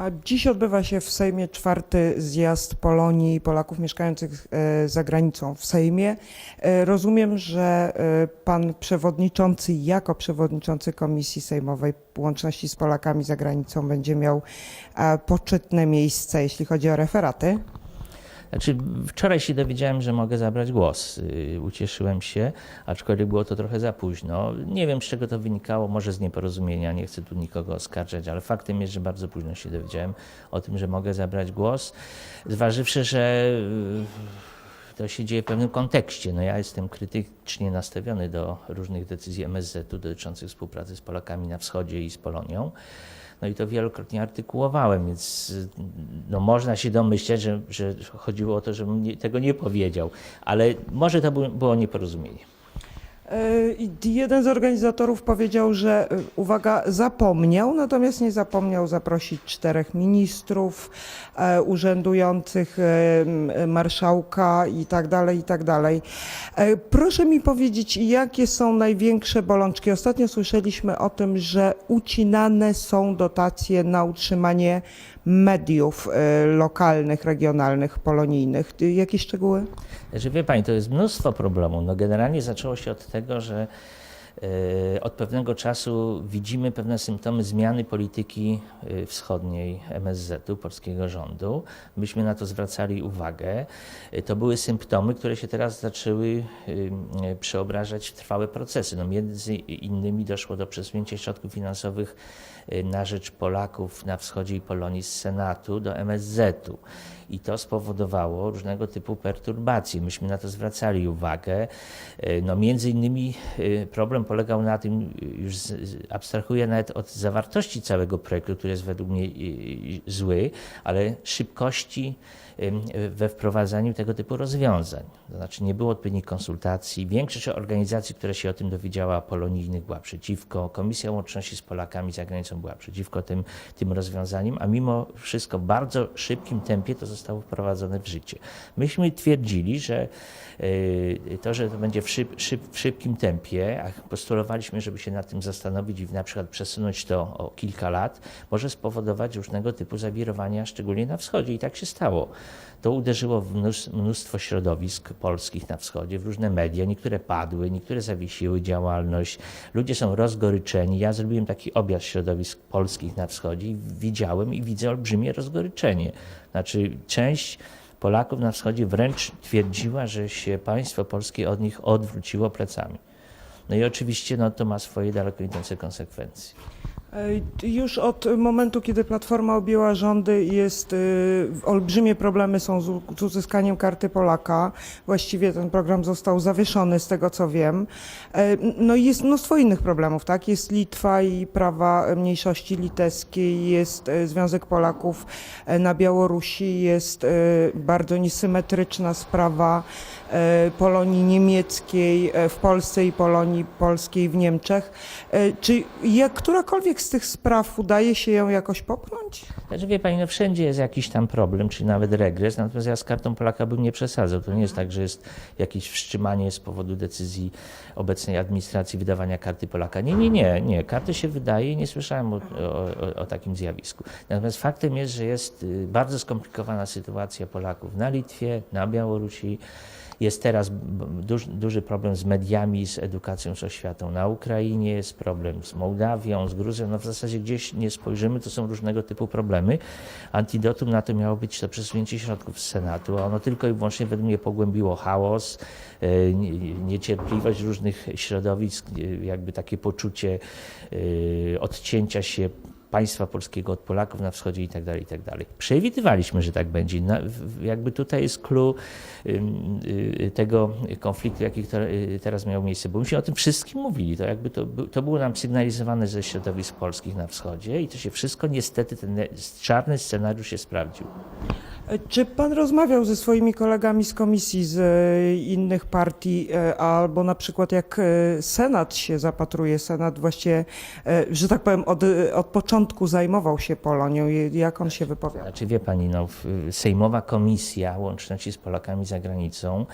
A dziś odbywa się w Sejmie czwarty zjazd Polonii i Polaków mieszkających e, za granicą w Sejmie. E, Rozumiem, że e, pan przewodniczący, jako przewodniczący Komisji Sejmowej Łączności z Polakami za granicą będzie miał poczytne miejsce, jeśli chodzi o referaty. Znaczy, wczoraj się dowiedziałem, że mogę zabrać głos. Yy, Ucieszyłem się, aczkolwiek było to trochę za późno. Nie wiem, z czego to wynikało, może z nieporozumienia, nie chcę tu nikogo oskarżać, ale faktem jest, że bardzo późno się dowiedziałem o tym, że mogę zabrać głos. Zważywszy, że yy, to się dzieje w pewnym kontekście. No ja jestem krytycznie nastawiony do różnych decyzji MSZ-u dotyczących współpracy z Polakami na wschodzie i z Polonią. No i to wielokrotnie artykułowałem, więc no można się domyśleć, że, że chodziło o to, żebym tego nie powiedział, ale może to było nieporozumienie. Jeden z organizatorów powiedział, że e, uwaga, zapomniał, natomiast nie zapomniał zaprosić czterech ministrów, e, urzędujących, e, marszałka i tak dalej, i tak dalej. E, Proszę mi powiedzieć, jakie są największe bolączki? Ostatnio słyszeliśmy o tym, że ucinane są dotacje na utrzymanie mediów lokalnych, regionalnych, polonijnych. Jakie szczegóły? Znaczy, wie pani, to jest mnóstwo problemów. No generalnie zaczęło się od tego, że e, od pewnego czasu widzimy pewne symptomy zmiany polityki e, wschodniej MSZ-u, polskiego rządu. Myśmy na to zwracali uwagę. E, To były symptomy, które się teraz zaczęły e, przeobrażać w trwałe procesy. No między innymi doszło do przesunięcia środków finansowych e, na rzecz Polaków na wschodzie i Polonii z Senatu do MSZ-u. I to spowodowało różnego typu perturbacje. Myśmy na to zwracali uwagę. E, No, między innymi e, problem polegał na tym, już abstrahuję nawet od zawartości całego projektu, który jest według mnie zły, ale szybkości we wprowadzaniu tego typu rozwiązań. To znaczy nie było odpowiednich konsultacji. Większość organizacji, która się o tym dowiedziała, polonijnych była przeciwko. Komisja Łączności z Polakami za granicą była przeciwko tym, tym rozwiązaniom, a mimo wszystko w bardzo szybkim tempie to zostało wprowadzone w życie. Myśmy twierdzili, że y, to, że to będzie w, szyb, szyb, w szybkim tempie, a postulowaliśmy, żeby się nad tym zastanowić i na przykład przesunąć to o kilka lat, może spowodować różnego typu zawirowania, szczególnie na wschodzie. I tak się stało. To uderzyło w mnóstwo, środowisk polskich na wschodzie, w różne media. Niektóre padły, niektóre zawiesiły działalność. Ludzie są rozgoryczeni. Ja zrobiłem taki objazd środowisk polskich na wschodzie i widziałem i widzę olbrzymie rozgoryczenie. Znaczy, część Polaków na wschodzie wręcz twierdziła, że się państwo polskie od nich odwróciło plecami. No i oczywiście no, to ma swoje daleko idące konsekwencje. E, Już od momentu, kiedy Platforma objęła rządy, jest y, olbrzymie problemy są z, uzyskaniem karty Polaka. Właściwie ten program został zawieszony, z tego co wiem. E, No i jest mnóstwo innych problemów, tak? Jest Litwa i prawa mniejszości litewskiej, jest e, Związek Polaków e, na Białorusi, jest e, bardzo niesymetryczna sprawa e, Polonii niemieckiej e, w Polsce i Polonii polskiej w Niemczech. E, Czy jak którakolwiek z tych spraw udaje się ją jakoś popchnąć? Znaczy wie pani, no wszędzie jest jakiś tam problem, czy nawet regres, natomiast ja z kartą Polaka bym nie przesadzał. To nie jest tak, że jest jakieś wstrzymanie z powodu decyzji obecnej administracji wydawania karty Polaka. Nie, nie, nie, nie. Karty się wydaje i nie słyszałem o, o, o, o takim zjawisku. Natomiast faktem jest, że jest y, bardzo skomplikowana sytuacja Polaków na Litwie, na Białorusi. Jest teraz duży, duży problem z mediami, z edukacją, z oświatą na Ukrainie, jest problem z Mołdawią, z Gruzją. No w zasadzie gdzieś nie spojrzymy, to są różnego typu problemy. Antidotum na to miało być to przesunięcie środków z Senatu, a ono tylko i wyłącznie według mnie pogłębiło chaos, e, nie- niecierpliwość różnych środowisk, e, jakby takie poczucie e, odcięcia się państwa polskiego od Polaków na wschodzie i tak dalej, i tak. Przewidywaliśmy, że tak będzie. W- jakby tutaj jest clue ym, y, tego konfliktu, jaki y, teraz miał miejsce, bo myśmy o tym wszystkim mówili. To jakby to, to było nam sygnalizowane ze środowisk polskich na wschodzie i to się wszystko niestety, ten czarny scenariusz się sprawdził. Czy pan rozmawiał ze swoimi kolegami z komisji z e, innych partii, e, albo na przykład jak e, Senat się zapatruje, Senat właściwie, że tak powiem, od, od początku zajmował się Polonią, jak on się wypowiada? Znaczy wie pani, no, Sejmowa Komisja Łączności z Polakami za Granicą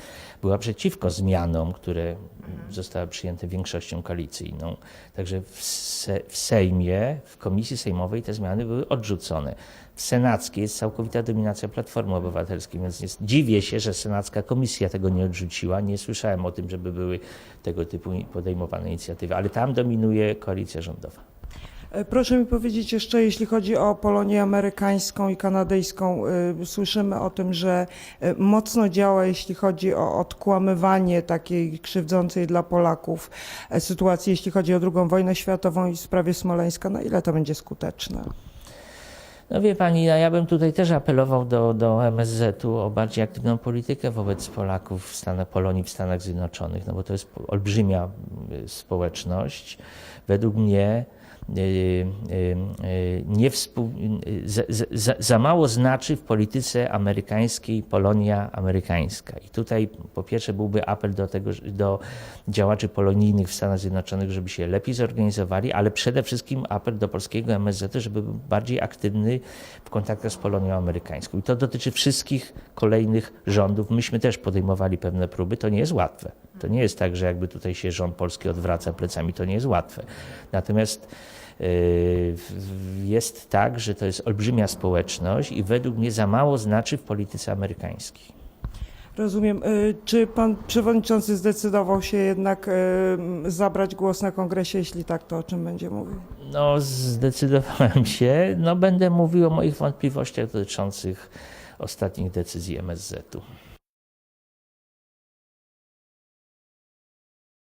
była przeciwko zmianom, które zostały przyjęte większością koalicyjną. Także w, se, w Sejmie, w Komisji Sejmowej te zmiany były odrzucone. W Senackiej jest całkowita dominacja Platformy Obywatelskiej, więc jest, dziwię się, że Senacka Komisja tego nie odrzuciła. Nie słyszałem o tym, żeby były tego typu podejmowane inicjatywy, ale tam dominuje koalicja rządowa. E, Proszę mi powiedzieć jeszcze, jeśli chodzi o Polonię amerykańską i kanadyjską, y, słyszymy o tym, że y, mocno działa, jeśli chodzi o odkłamywanie takiej krzywdzącej dla Polaków e, sytuacji, jeśli chodzi o II wojnę światową i sprawie Smoleńska. Na ile to będzie skuteczne? No wie pani, ja, ja bym tutaj też apelował do, do MSZ-u o bardziej aktywną politykę wobec Polaków w Stanach, Polonii w Stanach Zjednoczonych, no bo to jest olbrzymia y, społeczność. Według mnie nie współ, y, za, za- za, za mało znaczy w polityce amerykańskiej Polonia amerykańska. I tutaj po pierwsze byłby apel do tego, do działaczy polonijnych w Stanach Zjednoczonych, żeby się lepiej zorganizowali, ale przede wszystkim apel do polskiego MSZ, żeby był bardziej aktywny w kontaktach z Polonią amerykańską. I to dotyczy wszystkich kolejnych rządów. Myśmy też podejmowali pewne próby. To nie jest łatwe. To nie jest tak, że jakby tutaj się rząd polski odwraca plecami. To nie jest łatwe. Natomiast w- jest tak, że to jest olbrzymia społeczność i według mnie za mało znaczy w polityce amerykańskiej. Rozumiem. Y, Czy pan przewodniczący zdecydował się jednak y, zabrać głos na kongresie? Jeśli tak, to o czym będzie mówił? No, zdecydowałem się. No, będę mówił o moich wątpliwościach dotyczących ostatnich decyzji MSZ-u.